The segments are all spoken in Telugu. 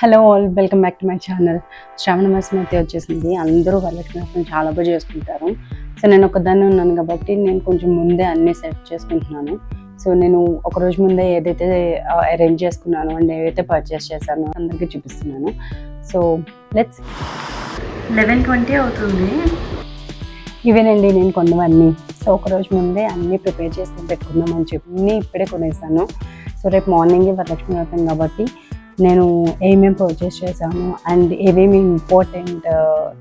Hello all welcome back to my channel. Shravana మాసం అయితే వచ్చేసింది. అందరూ వరలక్ష్మి వ్రతం చాలా బాగా చేసుకుంటారు. సో నేను ఒకదాన్ని ఉన్నాను కాబట్టి నేను కొంచెం ముందే అన్ని సెట్ చేసుకుంటున్నాను. సో నేను ఒక రోజు ముందే ఏదైతే అరేంజ్ చేసుకున్నానో అండ్ ఏవైతే పర్చేస్ చేశానో అందరికీ చూపిస్తున్నాను. సో లెట్స్ లెవెన్ ట్వంటీ అవుతుంది. ఇవేనండి నేను కొన్నవన్నీ. సో ఒక రోజు ముందే అన్నీ ప్రిపేర్ చేసుకుని పెట్టుకుందామని చెప్పి ఇప్పుడే కొనేసాను. సో రేపు మార్నింగ్ వరలక్ష్మి వ్రతం కాబట్టి నేను ఏమేమి పర్చేస్ చేశాను అండ్ ఏమేమి ఇంపార్టెంట్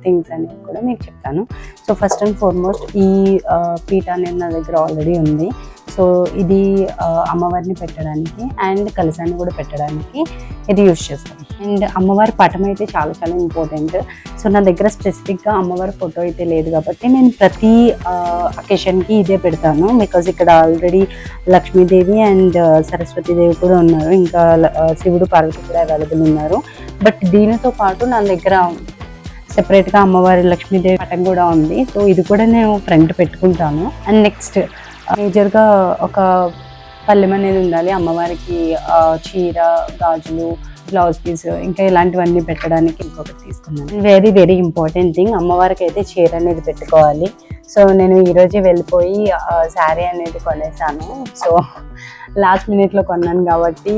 థింగ్స్ అనేవి కూడా మీకు చెప్తాను. సో ఫస్ట్ అండ్ ఫార్మోస్ట్ ఈ uh, పీఠ అనేది నా దగ్గర ఆల్రెడీ ఉంది. సో ఇది uh, అమ్మవారిని పెట్టడానికి అండ్ కలసాన్ని కూడా పెట్టడానికి ఇది యూజ్ చేస్తాను అండ్ అమ్మవారి పటం అయితే చాలా చాలా ఇంపార్టెంట్ సో నా దగ్గర స్పెసిఫిక్గా అమ్మవారి ఫోటో అయితే లేదు కాబట్టి నేను ప్రతి అకేషన్కి ఇదే పెడతాను. బికాజ్ ఇక్కడ ఆల్రెడీ లక్ష్మీదేవి అండ్ సరస్వతీదేవి కూడా ఉన్నారు. ఇంకా శివుడు పార్వతి కూడా అవైలబుల్ ఉన్నారు. బట్ దీనితో పాటు నా దగ్గర సెపరేట్గా అమ్మవారి లక్ష్మీదేవి పటం కూడా ఉంది. సో ఇది కూడా నేను ఫ్రంట్ పెట్టుకుంటాను. అండ్ నెక్స్ట్ మేజర్గా ఒక పల్లెం అనేది ఉండాలి. అమ్మవారికి చీర గాజులు బ్లౌజ్ పీస్ ఇంకా ఇలాంటివన్నీ పెట్టడానికి ఇంకొకటి తీసుకున్నాను. వెరీ వెరీ ఇంపార్టెంట్ థింగ్ అమ్మవారికి అయితే చీర అనేది పెట్టుకోవాలి. సో నేను ఈరోజే వెళ్ళిపోయి శారీ అనేది కొనేసాను. సో లాస్ట్ మినిట్లో కొన్నాను కాబట్టి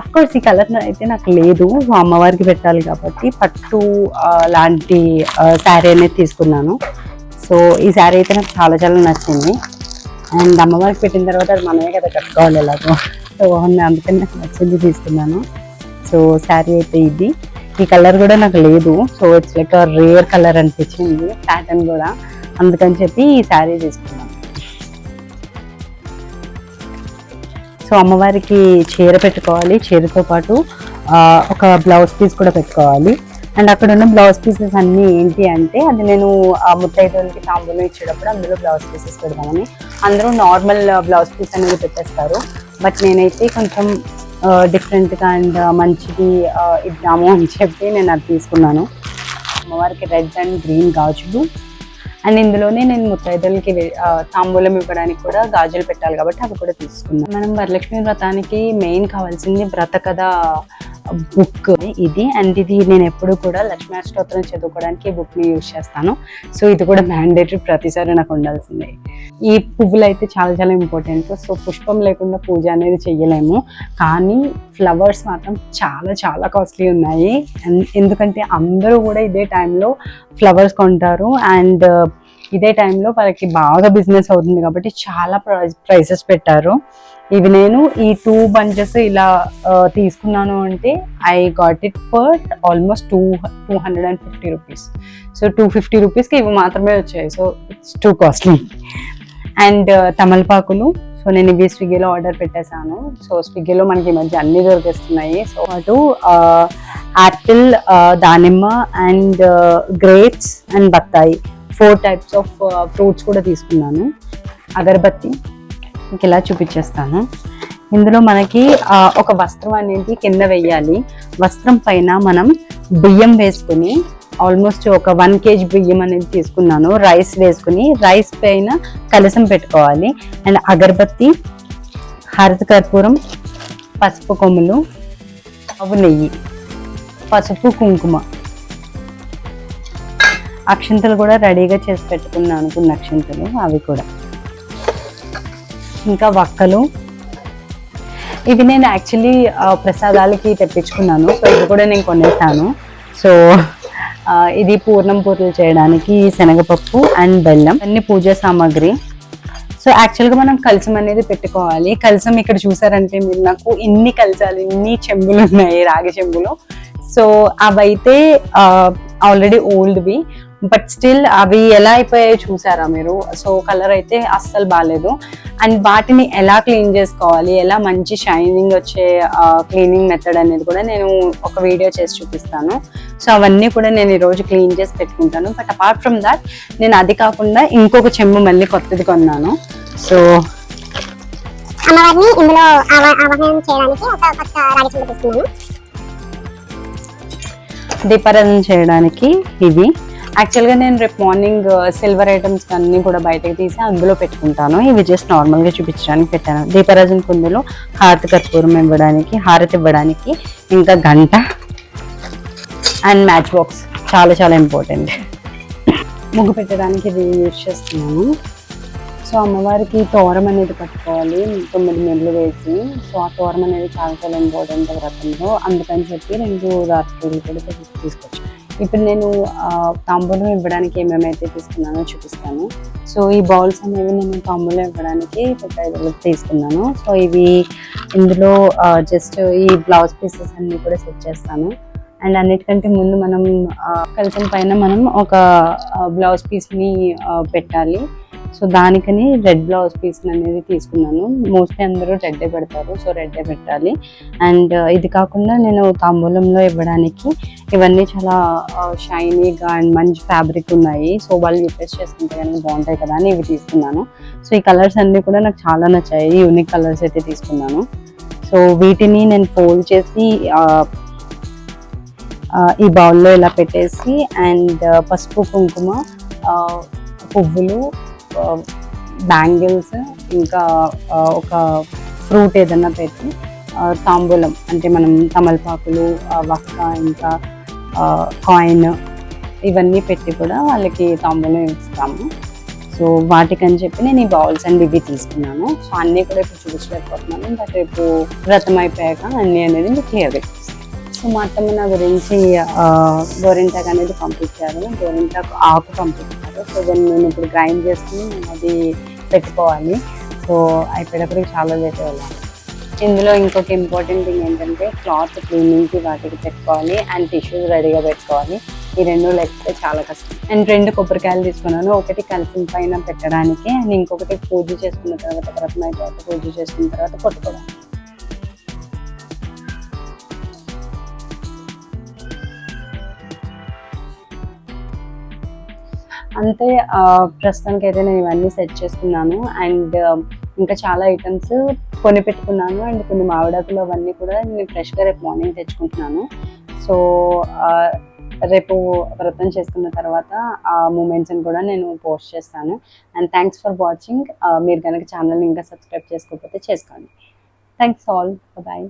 అఫ్ కోర్స్ ఈ కలర్ అయితే నాకు లేదు. అమ్మవారికి పెట్టాలి కాబట్టి పట్టు లాంటి శారీ అనేది తీసుకున్నాను. సో ఈ శారీ అయితే నాకు చాలా చాలా నచ్చింది. అండ్ అమ్మవారికి పెట్టిన తర్వాత అది మనమే కదా కట్టుకోవాలి ఎలాగో. సో అందుకని నాకు నచ్చింది తీసుకున్నాను. సో శారీ అయితే ఇది. ఈ కలర్ కూడా నాకు లేదు. So it's like rare colour అనిపించింది ప్యాటర్న్ కూడా. అందుకని చెప్పి ఈ శారీ తీసుకున్నాను. సో అమ్మవారికి చీర పెట్టుకోవాలి. చీరతో పాటు ఒక బ్లౌజ్ పీస్ కూడా పెట్టుకోవాలి. అండ్ అక్కడ ఉన్న బ్లౌజ్ పీసెస్ అన్నీ ఏంటి అంటే అది నేను ఆ ముత్తైదులకి తాంబూలం ఇచ్చేటప్పుడు అందులో బ్లౌజ్ పీసెస్ పెడదామని. అందరూ నార్మల్ బ్లౌజ్ పీస్ అనేది పెట్టేస్తారు. బట్ నేనైతే కొంచెం డిఫరెంట్గా అండ్ మంచిది ఇద్దాము అని చెప్పి నేను అది తీసుకున్నాను. అమ్మవారికి రెడ్ అండ్ గ్రీన్ గాజులు. అండ్ ఇందులోనే నేను ముత్తైదులకి తాంబూలం ఇవ్వడానికి కూడా గాజులు పెట్టాలి కాబట్టి అవి కూడా తీసుకున్నాను మనం వరలక్ష్మి వ్రతానికి మెయిన్ కావాల్సింది వ్రత కథ బుక్ ఇది. అండ్ ఇది నేను ఎప్పుడు కూడా లక్ష్మీ అష్టోత్తరం చదువుకోవడానికి ఈ బుక్ని యూజ్ చేస్తాను. సో ఇది కూడా మ్యాండేటరీ ప్రతిసారి నాకు ఉండాల్సిందే. ఈ పువ్వులు అయితే చాలా చాలా ఇంపార్టెంట్ సో పుష్పం లేకుండా పూజ అనేది చెయ్యలేము. కానీ ఫ్లవర్స్ మాత్రం చాలా చాలా కాస్ట్లీ ఉన్నాయి. ఎందుకంటే అందరూ కూడా ఇదే టైంలో ఫ్లవర్స్ కొంటారు. అండ్ ఇదే టైంలో వాళ్ళకి బాగా బిజినెస్ అవుతుంది కాబట్టి చాలా ప్రైసెస్ పెట్టారు. ఇవి నేను ఈ టూ బంచెస్ ఇలా తీసుకున్నాను అంటే I got it for almost two two hundred and fifty rupees so two fifty రూపీస్కి ఇవి మాత్రమే వచ్చాయి. So it's too costly and తమలపాకులు. సో నేను ఇవి స్విగ్గీలో ఆర్డర్ పెట్టేశాను. సో స్విగ్గీలో మనకి ఈ మధ్య అన్ని దొరికిస్తున్నాయి. సో అటు యాపిల్ దానిమ్మ అండ్ గ్రేప్స్ అండ్ బత్తాయి. ఫోర్ టైప్స్ ఆఫ్ ఫ్రూట్స్ కూడా తీసుకున్నాను. అగరబత్తి మీకు ఇలా చూపించేస్తాను. ఇందులో మనకి ఒక వస్త్రం అనేది కింద వేయాలి. వస్త్రం పైన మనం బియ్యం వేసుకుని ఆల్మోస్ట్ ఒక వన్ కేజీ బియ్యం అనేది తీసుకున్నాను. రైస్ వేసుకుని రైస్ పైన కలసం పెట్టుకోవాలి. అండ్ అగరబత్తి హరిత కర్పూరం పసుపు కొమ్ములు ఆవు నెయ్యి పసుపు కుంకుమ. అక్షంతలు కూడా రెడీగా చేసి పెట్టుకున్నాను అనుకున్న అక్షంతలు అవి కూడా. ఇంకా వక్కలు. ఇవి నేను యాక్చువల్లీ ప్రసాదాలకి తెప్పించుకున్నాను. సో ఇది కూడా నేను కొనేసాను. సో ఇది పూర్ణం పూర్లు చేయడానికి శనగపప్పు అండ్ బెల్లం అన్ని పూజా సామాగ్రి. సో యాక్చువల్గా మనం కలసం అనేది పెట్టుకోవాలి. కలసం ఇక్కడ చూసారంటే మీరు నాకు ఇన్ని కలసాలు ఇన్ని చెంబులు ఉన్నాయి రాగి చెంబులు. సో అవైతే ఆల్రెడీ ఓల్డ్వి బట్ స్టిల్ అవి ఎలా అయిపోయాయో చూసారా మీరు? సో కలర్ అయితే అస్సలు బాగాలేదు అండ్ వాటిని ఎలా క్లీన్ చేసుకోవాలి? ఎలా మంచి షైనింగ్ వచ్చే క్లీనింగ్ మెథడ్ అనేది కూడా నేను ఒక వీడియో చేసి చూపిస్తాను. సో అవన్నీ కూడా నేను ఈరోజు క్లీన్ చేసి పెట్టుకుంటాను. బట్ అపార్ట్ ఫ్రమ్ దాట్ నేను అది కాకుండా ఇంకొక చెంబు మళ్ళీ కొత్తది కొన్నాను. సో అమ్మవారిని ఇందులో ఆవా- ఆవాహనం చేయడానికి ఒక కొత్త రాగి చెంబు తీసుకున్నాను. దీపారాధన చేయడానికి ఇవి. యాక్చువల్గా నేను రేపు మార్నింగ్ సిల్వర్ ఐటమ్స్ అన్నీ కూడా బయటకు తీసి అందులో పెట్టుకుంటాను. ఇవి జస్ట్ నార్మల్గా చూపించడానికి పెట్టాను. దీపరాజన్ కుందులో హారతి కర్పూరం ఇవ్వడానికి హారతి ఇవ్వడానికి ఇంకా గంట అండ్ మ్యాచ్ బాక్స్ చాలా చాలా ఇంపార్టెంట్ ముగ్గు పెట్టడానికి ఇది యూజ్ చేస్తున్నాను. సో అమ్మవారికి తోరం అనేది పట్టుకోవాలి తొమ్మిది మెల్లు వేసి. సో ఆ తోరం అనేది చాలా చాలా ఇంపార్టెంట్ వ్రతంలో అందుకని చెప్పి రెండు రాత్రి కూడా తీసుకొచ్చాను. ఇప్పుడు నేను తాంబూలం ఇవ్వడానికి ఏమేమైతే తీసుకున్నానో చూపిస్తాను. సో ఈ బౌల్స్ అనేవి నేను తాంబూలం ఇవ్వడానికి ఒక తీసుకున్నాను. సో ఇవి ఇందులో జస్ట్ ఈ బ్లౌజ్ పీసెస్ అన్ని కూడా సెట్ చేస్తాను. అండ్ అన్నిటికంటే ముందు మనం కలిసిన పైన మనం ఒక బ్లౌజ్ పీస్ని పెట్టాలి. సో దానికని రెడ్ బ్లౌజ్ పీస్ అనేది తీసుకున్నాను. మోస్ట్లీ అందరూ రెడ్డే పెడతారు సో రెడ్డే పెట్టాలి. అండ్ uh, ఇది కాకుండా నేను తాంబూలంలో ఇవ్వడానికి ఇవన్నీ చాలా uh, షైనీగా అండ్ మంచి ఫ్యాబ్రిక్ ఉన్నాయి. సో వాళ్ళు యూపీఎస్ చేసుకుంటే కానీ బాగుంటాయి కదా అని ఇవి తీసుకున్నాను. సో ఈ కలర్స్ అన్నీ కూడా నాకు చాలా నచ్చాయి. యూనిక్ కలర్స్ అయితే తీసుకున్నాను. సో వీటిని నేను ఫోల్డ్ చేసి uh, ఈ బౌల్లో ఇలా పెట్టేసి అండ్ పసుపు కుంకుమ పువ్వులు బ్యాంగిల్స్ ఇంకా ఒక ఫ్రూట్ ఏదన్నా పెట్టి తాంబూలం అంటే మనం తమలపాకులు వక్క ఇంకా కాయిన్ ఇవన్నీ పెట్టి కూడా వాళ్ళకి తాంబూలం ఇస్తాము. సో వాటికని చెప్పి నేను ఈ బౌల్స్ అండ్ ఇవి తీసుకున్నాను. సో అన్నీ కూడా ఇప్పుడు చూపించలేకపోతున్నాను. బట్ రేపు వ్రతం అయిపోయాక అన్నీ అనేది మీకు క్లియర్గా సో మా అత్తమ్మ నా గురించి గోరింటాకు అనేది పంపించారు. గోరింటాకు ఆకు పంపించారు. సో దాన్ని నేను ఇప్పుడు గ్రైండ్ చేసుకుని నేను అది పెట్టుకోవాలి. సో అయిపోయేటప్పటికి చాలా లేట్ వెళ్ళాలి ఇందులో ఇంకొక ఇంపార్టెంట్ థింగ్ ఏంటంటే క్లాత్ క్లీనింగ్కి వాటికి పెట్టుకోవాలి అండ్ టిష్యూస్ రెడీగా పెట్టుకోవాలి. ఈ రెండు లేకపోతే చాలా కష్టం. అండ్ రెండు కొబ్బరికాయలు తీసుకున్నాను. ఒకటి కలిసిన పైన పెట్టడానికి అండ్ ఇంకొకటి పూజ చేసుకున్న తర్వాత వ్రతం పూజ చేసుకున్న తర్వాత కొట్టుకోవాలి. అంతే ప్రస్తుతానికి అయితే నేను ఇవన్నీ సెట్ చేసుకున్నాను. అండ్ ఇంకా చాలా ఐటమ్స్ కొని పెట్టుకున్నాను. అండ్ కొన్ని మామిడాకులు అవన్నీ కూడా నేను ఫ్రెష్గా రేపు మార్నింగ్ తెచ్చుకుంటున్నాను. సో రేపు వ్రతం చేసుకున్న తర్వాత ఆ మూమెంట్స్ని కూడా నేను పోస్ట్ చేస్తాను. And thanks for watching. మీరు కనుక ఛానల్ని ఇంకా సబ్స్క్రైబ్ చేసుకోకపోతే చేసుకోండి. Thanks all. బాయ్.